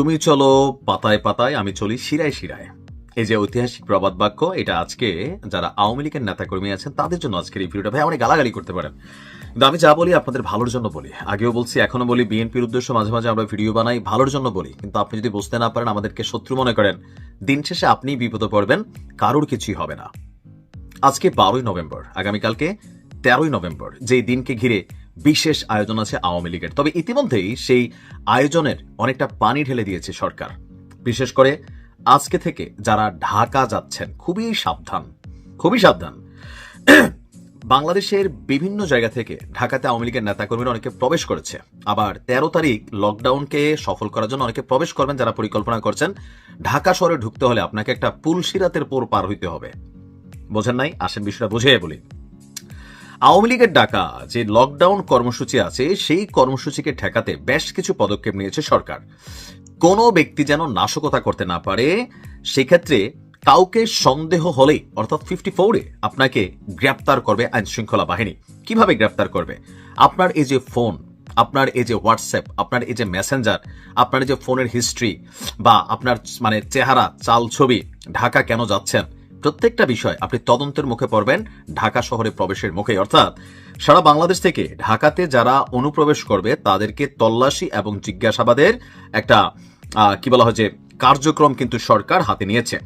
তুমি চলো পাতায় পাতায়, আমি চলি শিরায় শিরায়। এই যে ঐতিহাসিক প্রবাদ বাক্য, এটা আজকে যারা আওয়ামী লীগের নেতাকর্মী আছেন, তাদের জন্য আজকের এই ভিডিওটা। ভাই, অনেক গালাগালি করতে পারেন। কিন্তু আমি যা বলি আপনাদের ভালোর জন্য বলি। আগেও বলছি এখনও বলি, বিএনপির উদ্দেশ্য মাঝে মাঝে আমরা ভিডিও বানাই, ভালোর জন্য বলি। কিন্তু আপনি যদি বুঝতে না পারেন, আমাদেরকে শত্রু মনে করেন, দিন শেষে আপনি বিপদে পড়বেন, কারোর কিছুই হবে না। আজকে বারোই নভেম্বর, আগামীকালকে তেরোই নভেম্বর, যেই দিনকে ঘিরে বিশেষ আয়োজন আছে আওয়ামী লীগের। তবে ইতিমধ্যেই সেই আয়োজনের অনেকটা পানি ঢেলে দিয়েছে সরকার। বিশেষ করে আজকে থেকে যারা ঢাকা যাচ্ছেন, খুবই সাবধান খুবই সাবধান। বাংলাদেশের বিভিন্ন জায়গা থেকে ঢাকাতে আওয়ামী লীগের নেতাকর্মীরা অনেকে প্রবেশ করেছে। আবার তেরো তারিখ লকডাউনকে সফল করার জন্য অনেকে প্রবেশ করবেন যারা পরিকল্পনা করছেন। ঢাকা শহরে ঢুকতে হলে আপনাকে একটা পুলসিরাতের পোর পার হইতে হবে। বোঝেন নাই? আসেন বিষয়টা বুঝিয়ে বলি। আওয়ামী লীগের ডাকা যে লকডাউন কর্মসূচি আছে, সেই কর্মসূচিকে ঠেকাতে বেশ কিছু পদক্ষেপ নিয়েছে সরকার। কোনো ব্যক্তি যেন নাশকতা করতে না পারে, সেক্ষেত্রে কাউকে সন্দেহ হলেই, অর্থাৎ ফিফটি ফোরে আপনাকে গ্রেপ্তার করবে আইন শৃঙ্খলা বাহিনী। কীভাবে গ্রেপ্তার করবে? আপনার এই যে ফোন আপনার এই যে হোয়াটসঅ্যাপ আপনার এই যে মেসেঞ্জার আপনার এই যে ফোনের হিস্ট্রি বা আপনার মানে চেহারা চাল ছবি ঢাকা কেন যাচ্ছেন? প্রত্যেকটা বিষয় আপনি তদন্তের মুখে পড়বেন, ঢাকা শহরে প্রবেশের মুখে অর্থাৎ, সারা বাংলাদেশ থেকে ঢাকাতে যারা অনুপ্রবেশ করবে, তাদেরকে তল্লাশি এবং জিজ্ঞাসাবাদের একটা কি বলা হয় যে, কার্যক্রম কিন্তু সরকার হাতে নিয়েছে।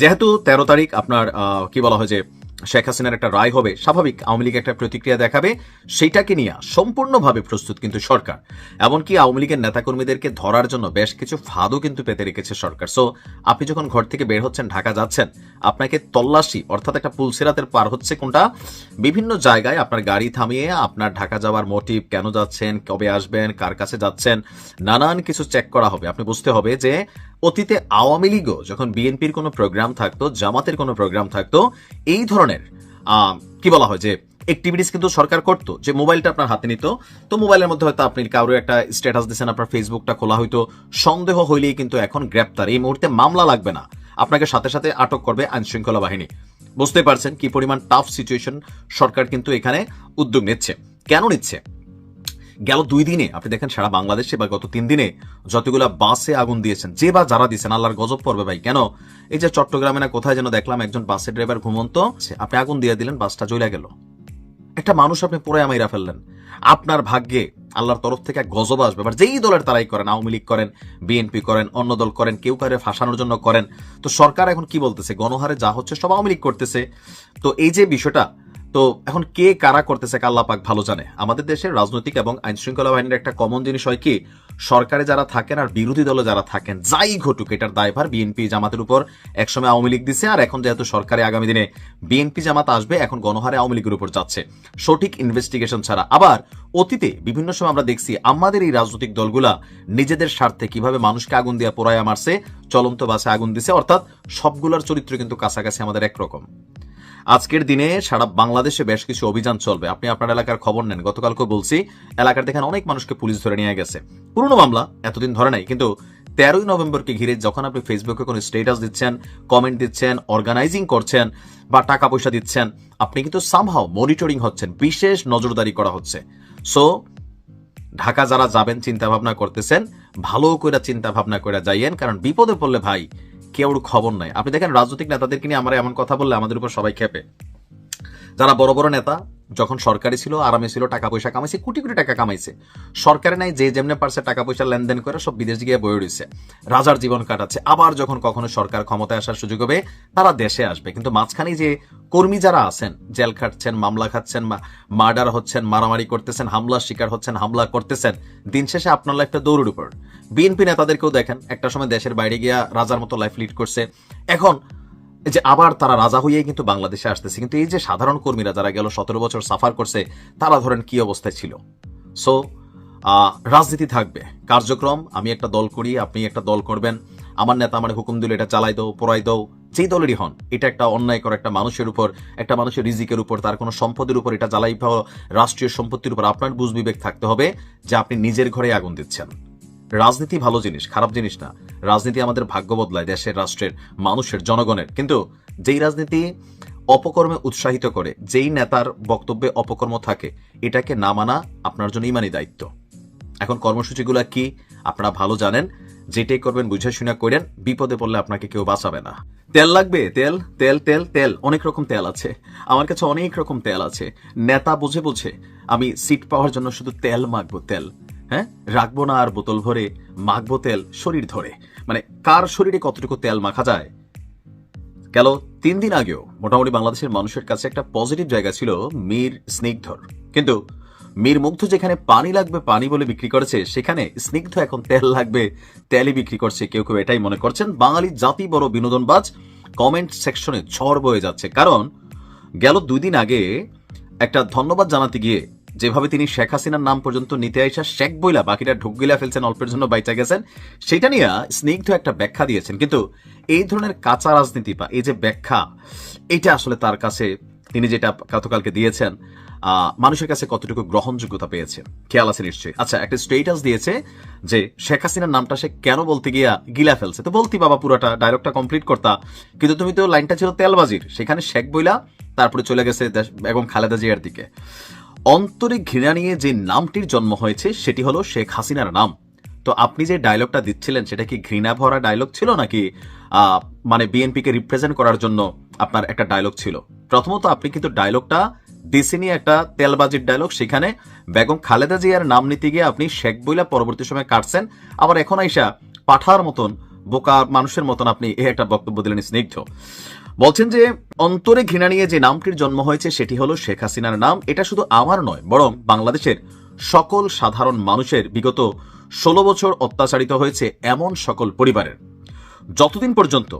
যেহেতু তেরো তারিখ আপনার কি বলা হয় যে শেখ হাসিনার একটা রায় হবে, স্বাভাবিক আওয়ামী লীগ একটা প্রতিক্রিয়া দেখাবে, সেইটাকে নিয়ে সম্পূর্ণভাবে প্রস্তুত কিন্তু সরকার। এমনকি আওয়ামী লীগের নেতাকর্মীদেরকে ধরার জন্য বেশ কিছু ফাঁদও কিন্তু পেতে রেখেছে সরকার। সো আপনি যখন ঘর থেকে বের হচ্ছেন, ঢাকা যাচ্ছেন, আপনাকে তল্লাশি, অর্থাৎ একটা পুলসেরাতের পার হচ্ছে কোনটা? বিভিন্ন জায়গায় আপনার গাড়ি থামিয়ে আপনার ঢাকা যাওয়ার মোটিভ, কেন যাচ্ছেন, কবে আসবেন, কার কাছে যাচ্ছেন, নানান কিছু চেক করা হবে। আপনি বুঝতে হবে যে অতীতে আওয়ামী লীগও যখন বিএনপির কোনো প্রোগ্রাম থাকতো, জামাতের কোনো প্রোগ্রাম থাকতো, এই ধরনের কি বলা হয় যে অ্যাক্টিভিটিস কিন্তু সরকার করতো, যে মোবাইলটা আপনার হাতে নিত। তো মোবাইলের মধ্যে হয়তো আপনি কারও একটা স্ট্যাটাস দিচ্ছেন আপনার ফেসবুকটা খোলা হয়তো সন্দেহ হইলেই কিন্তু এখন গ্রেপ্তার। এই মুহূর্তে মামলা লাগবে না। আপনাকে সাথে সাথে আটক করবে আইন শৃঙ্খলা বাহিনী। বুঝতে পারছেন কি পরিমাণ টাফ সিচুয়েশন সরকার কিন্তু এখানে উদ্যোগ নিচ্ছে। কেন নিচ্ছে? গেল দুই দিনে, আপনি দেখেন সারা বাংলাদেশে বা গত তিন দিনে যতগুলা বাসে আগুন দিয়েছেন, যে বা যারা দিয়েছেন, আল্লাহর গজব পড়বে ভাই। কেন? এই যে চট্টগ্রামে না কোথায় যেন দেখলাম একজন বাসের ড্রাইভার ঘুমন্ত আপনি আগুন দিয়ে দিলেন, বাসটা জ্বলে গেল। একটা মানুষ আপনি পুরো আমাইরা ফেললেন। আপনার ভাগ্যে আল্লাহর তরফ থেকে এক গজব আসবে। এবার যেই দলের তারাই করেন, আওয়ামী লীগ করেন, বিএনপি করেন, অন্য দল করেন, কেউ কারে ফাঁসানোর জন্য করেন, তো সরকার এখন কি বলতেছে? গণহারে যা হচ্ছে সব আওয়ামী লীগ করতেছে। তো এই যে বিষয়টা তো এখন কে কারা করতেছে আল্লাহ পাক ভালো জানে। আমাদের দেশের রাজনৈতিক এবং আইন শৃঙ্খলা বাহিনীর একটা কমন জিনিস হয় কি, সরকারে যারা থাকেন আর বিরোধী দলে যারা থাকেন, যাই ঘটুক, এটার দায়ভার বিএনপি জামাতের উপর। একসময় আওয়ামী লীগ দিছে আর এখন যেহেতু সরকারে আগামী দিনে বিএনপি জামাত আসবে, এখন গণহারে আওয়ামী লীগের উপর যাচ্ছে। সঠিক ইনভেস্টিগেশন ছাড়া। আবার অতীতে বিভিন্ন সময় আমরা দেখছি আমাদের এই রাজনৈতিক দলগুলা নিজেদের স্বার্থে কীভাবে মানুষকে আগুন দিয়ে পোড়ায়া মারছে, চলন্ত বাসে আগুন দিছে, অর্থাৎ সবগুলার চরিত্র কিন্তু কাছাকাছি আমাদের একরকম। আজকের দিনে সারা বাংলাদেশে বেশ কিছু অভিযান চলবে। আপনি আপনার এলাকার খবর নেন গতকালকে বলছি, এলাকার দেখেন অনেক মানুষকে পুলিশ ধরে নিয়ে গেছে। পুরনো মামলা এতদিন ধরে নাই, কিন্তু তেরোই নভেম্বরকে ঘিরে যখন আপনি ফেসবুকে কোনো স্টেটাস দিচ্ছেন কমেন্ট দিচ্ছেন অর্গানাইজিং করছেন বা টাকা পয়সা দিচ্ছেন, আপনি কিন্তু সামহাও মনিটরিং হচ্ছেন, বিশেষ নজরদারি করা হচ্ছে। সো ঢাকা যারা যাবেন চিন্তা ভাবনা করতেছেন, ভালো করে চিন্তা ভাবনা করে যাইয়েন, কারণ বিপদে পড়লে ভাই কেউ খবর নাই। আপনি দেখেন রাজনৈতিক নেতাদেরকে নিয়ে আমরা এমন কথা বললে আমাদের উপর সবাই খেপে। যারা বড় বড় নেতা যখন সরকারি ছিল, আরামে ছিল, টাকা পয়সা কামাইছে, কোটি কোটি টাকা কামাইছে। সরকারে নাই যে যেমনে পারছে টাকা পয়সা লেনদেন করে সব বিদেশ গিয়ে বয়ে রয়েছে রাজার জীবন কাটাচ্ছে। আবার যখন কখনো সরকার ক্ষমতায় আসার সুযোগ হবে, তারা দেশে আসবে। কিন্তু মাঝখানে যে কর্মী যারা আছেন, জেল খাটছেন, মামলা খাচ্ছেন মার্ডার হচ্ছেন, মারামারি করতেছেন, হামলার শিকার হচ্ছেন, হামলা করতেছেন, দিন শেষে আপনার লাইফটা দৌড়ের উপর। বিএনপি নেতাদেরকেও দেখেন, একটা সময় দেশের বাইরে গিয়া রাজার মতো লাইফ লিড করছে। এখন যে আবার তারা রাজা হইয়াই কিন্তু বাংলাদেশে আসতেছে। কিন্তু এই যে সাধারণ কর্মীরা যারা গেল সতেরো বছর সাফার করছে, তারা ধরেন কি অবস্থায় ছিল? সো রাজনীতি থাকবে। কার্যক্রম, আমি একটা দল করি, আপনি একটা দল করবেন। আমার নেতা আমার হুকুম দিল, এটা চালাই দাও, পড়াই দাও। যেই দলেরই হন, এটা একটা অন্যায় করে একটা মানুষের উপর, একটা মানুষের রিজিকের উপর, তার কোনো সম্পদের উপর এটা জ্বালাই রাষ্ট্রীয় সম্পত্তির উপর আপনার বুঝ বিবেক থাকতে হবে যে আপনি নিজের ঘরে আগুন দিচ্ছেন। রাজনীতি ভালো জিনিস, খারাপ জিনিস না। রাজনীতি আমাদের ভাগ্য বদলায়, দেশের, রাষ্ট্রের, মানুষের, জনগণের। কিন্তু যেই রাজনীতি অপকর্মে উৎসাহিত করে, যেই নেতার বক্তব্যে অপকর্ম থাকে, এটাকে না মানা আপনার জন্য ইমানি দায়িত্ব। এখন কর্মসূচিগুলো কি, আপনারা ভালো জানেন, যেটাই করবেন, বুঝে শুনে করেন, বিপদে পড়লে আপনাকে কেউ বাঁচাবে না। তেল লাগবে? তেল তেল তেল তেল, অনেক রকম তেল আছে। আমার কাছে অনেক রকম তেল আছে। নেতা বুঝে বুঝে, আমি সিট পাওয়ার জন্য শুধু তেল মাখবো, তেল। হ্যাঁ? রাখব না আর বোতল ভরে, মাখবো তেল শরীর ধরে। মানে কার শরীরে কতটুকু তেল মাখা যায়? গেল তিন দিন আগেও মোটামুটি বাংলাদেশের মানুষের কাছে একটা পজিটিভ জায়গা ছিল মীর স্নিগ্ধর। কিন্তু মীর মুগ্ধ যেখানে পানি লাগবে, পানি বলে বিক্রি করেছে, সেখানে স্নিগ্ধ এখন তেল লাগবে, তেলই বিক্রি করছে। কেউ কেউ এটাই মনে করছেন। বাঙালি জাতি বড় বিনোদনবাজ, কমেন্ট সেকশনে ঝড় বয়ে যাচ্ছে। কারণ গেল দুই দিন আগে একটা ধন্যবাদ জানাতে গিয়ে যেভাবে তিনি শেখ হাসিনার নাম পর্যন্ত নিতে আইসা শেখ বইলা বাকিটা ঢুক গিলা ফেলছেন, অল্পের জন্য বাইচা গেছেন, সেটা নিয়ে স্নিগ্ধ একটা ব্যাখ্যা দিয়েছেন। কিন্তু এই ধরনের কাঁচা রাজনীতি বা এই যে ব্যাখ্যা, এটা আসলে তার কাছে তিনি যেটা গতকালকে দিয়েছেন মানুষের কাছে কতটুকু গ্রহণযোগ্যতা পেয়েছে? খেয়াল আছে নিশ্চয়ই। আচ্ছা একটা স্টেটাস দিয়েছে যে শেখ হাসিনার নামটা সে কেন বলতে গিয়া গিলা ফেলছে? তো বলতি বাবা পুরোটা ডায়লগটা কমপ্লিট করতা। কিন্তু তুমি তো লাইনটা ছিল তেলবাজির, সেখানে শেখ বইলা তারপরে চলে গেছে এবং খালেদা জিয়ার দিকে। অন্তরে ঘৃণা নিয়ে যে নামটির জন্ম হয়েছে, সেটি হলো শেখ হাসিনার নাম। তো আপনি যে ডায়লগটা দিচ্ছিলেন, সেটা কি ঘৃণা ভরা ডায়লগ ছিল নাকি মানে বিএনপিকে রিপ্রেজেন্ট করার জন্য আপনার একটা ডায়লগ ছিল? প্রথমত আপনি কিন্তু ডায়লগটা ডিসিনি একটা তেলবাজির ডায়লগ সেখানে বেগম খালেদা জিয়ার নাম নিতে গিয়ে আপনি শেখ বইলা পরবর্তী সময় কাটছেন। আবার এখন আইসা পাঠার মতন, বোকা মানুষের মতন আপনি এ একটা বক্তব্য দিলেন স্নিগ্ধ। বলছেন যে, অন্তরে ঘৃণা নিয়ে যে নামটির জন্ম হয়েছে, সেটি হলো শেখ হাসিনার নাম। এটা শুধু আমার নয়, বরং বাংলাদেশের সকল সাধারণ মানুষের বিগত ষোলো বছর অত্যাচারিত হয়েছে এমন সকল পরিবারের। যতদিন পর্যন্ত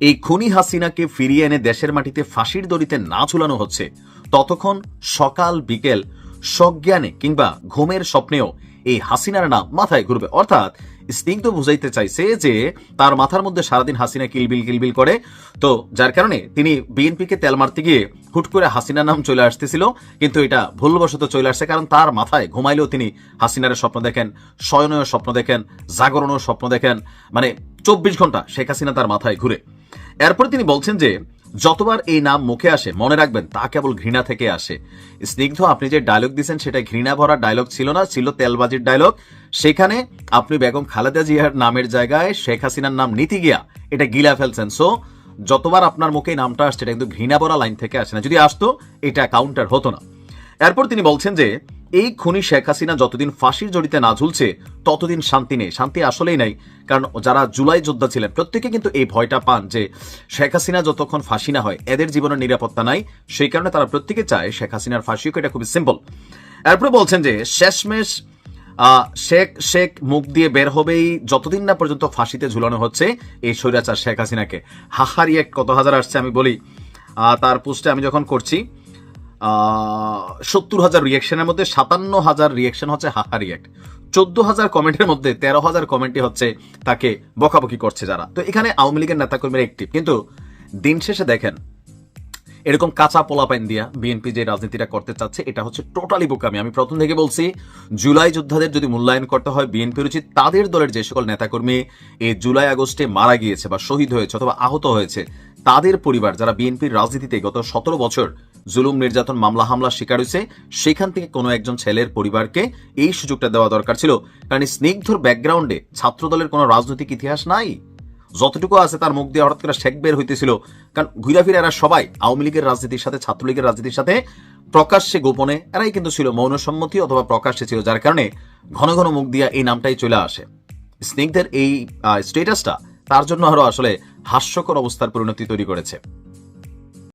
এই খুনি হাসিনাকে ফিরিয়ে এনে দেশের মাটিতে ফাঁসির দড়িতে না ঝুলানো হচ্ছে, ততক্ষণ সকাল বিকেল সজ্ঞানে কিংবা ঘুমের স্বপ্নেও এই হাসিনার নাম মাথায় ঘুরবে। অর্থাৎ স্নিগ্ধ বুঝাইতে চাইছে যে তার মাথার মধ্যে সারাদিন হাসিনা কিলবিল কিলবিল করে। তো যার কারণে তিনি বিএনপিকে তেল মারতে গিয়ে হুট করে হাসিনার নাম চলে আসতেছিল, কিন্তু এটা ভুলবশত চলে আসছে কারণ তার মাথায় ঘুমাইলেও তিনি হাসিনার স্বপ্ন দেখেন শয়নের স্বপ্ন দেখেন জাগরণের স্বপ্ন দেখেন। মানে চব্বিশ ঘণ্টা শেখ হাসিনা তার মাথায় ঘুরে। এরপরে তিনি বলছেন যে যতবার এই নাম মুখে আসে, মনে রাখবেন, তা কেবল ঘৃণা থেকে আসে। স্নিগ্ধ, আপনি যে ডায়লগ দিয়েছেন সেটা ঘৃণা ভরা ডায়লগ ছিল না, ছিল তেলবাজির ডায়লগ সেখানে আপনি বেগম খালেদা জিয়ার নামের জায়গায় শেখ হাসিনার নাম নীতি গিয়া এটা গিলা ফেলছেন। সো যতবার আপনার মুখে নামটা আসছে, এটা কিন্তু ঘৃণা ভরা লাইন থেকে আসে না। যদি আসতো, এটা কাউন্টার হতো না। এরপর তিনি বলছেন যে এই খুনি শেখ হাসিনা যতদিন ফাঁসির জড়িতে না ঝুলছে, ততদিন শান্তি নেই। শান্তি আসলেই নাই। কারণ যারা জুলাই যোদ্ধা ছিলেন, প্রত্যেকে কিন্তু এই ভয়টা পান যে শেখ হাসিনা যতক্ষণ ফাঁসি না হয়, এদের জীবনের নিরাপত্তা নাই। সেই কারণে তারা প্রত্যেকে চায় শেখ হাসিনার ফাঁসি হোক, এটা খুবই সিম্পল এরপরে বলছেন যে শেষমেশ শেখ শেখ মুখ দিয়ে বের হবেই যতদিন না পর্যন্ত ফাঁসিতে ঝুলানো হচ্ছে এই স্বৈরাচার শেখ হাসিনাকে। হাহারি এক কত হাজার আসছে আমি বলি। তার পোস্টে আমি যখন করছি সত্তর হাজার রিয়েকশনের মধ্যে সাতান্ন হাজার রিয়েকশন হচ্ছে হাহা রিয়েক্ট চোদ্দ হাজার কমেন্টের মধ্যে তেরো হাজার কমেন্টই হচ্ছে তাকে বকাবকি করছে যারা। তো এখানে আওয়ামী লীগের নেতাকর্মীরা একটিভ কিন্তু দিন শেষে দেখেন, এরকম কাঁচা পোলাপাইন দিয়া বিএনপি যে রাজনীতিটা করতে চাচ্ছে, এটা হচ্ছে টোটালি বোকামি। আমি প্রথম থেকে বলছি, জুলাই যোদ্ধাদের যদি মূল্যায়ন করতে হয় বিএনপির উচিত তাদের দলের যে সকল নেতাকর্মী এই জুলাই আগস্টে মারা গিয়েছে বা শহীদ হয়েছে অথবা আহত হয়েছে, তাদের পরিবার, যারা বিএনপির রাজনীতিতে গত সতেরো বছর জুলুম নির্যাতন মামলা হামলা শিকার হয়েছে। সেখান থেকে কোনো একজন ছেলের পরিবারকে এই সুযোগটা দেওয়া দরকার ছিল। কারণ স্নিগ্ধর ব্যাকগ্রাউন্ডে ছাত্র দলের কোনো রাজনৈতিক ইতিহাস নাই। যতটুকু আছে তার মুখ দিয়ে হঠাৎ করে শেখ বের হইতেছিল। কারণ ঘুরা ফিরে এরা সবাই আওয়ামী লীগের রাজনীতির সাথে, ছাত্রলীগের রাজনীতির সাথে প্রকাশ্যে গোপনে এরাই কিন্তু ছিল মৌন সম্মতি অথবা প্রকাশ্যে ছিল, যার কারণে ঘন ঘন মুখ দিয়া এই নামটাই চলে আসে। স্নিগ্ধের এই স্টেটাসটা তার জন্য আরও আসলে হাস্যকর অবস্থার পরিণতি তৈরি করেছে।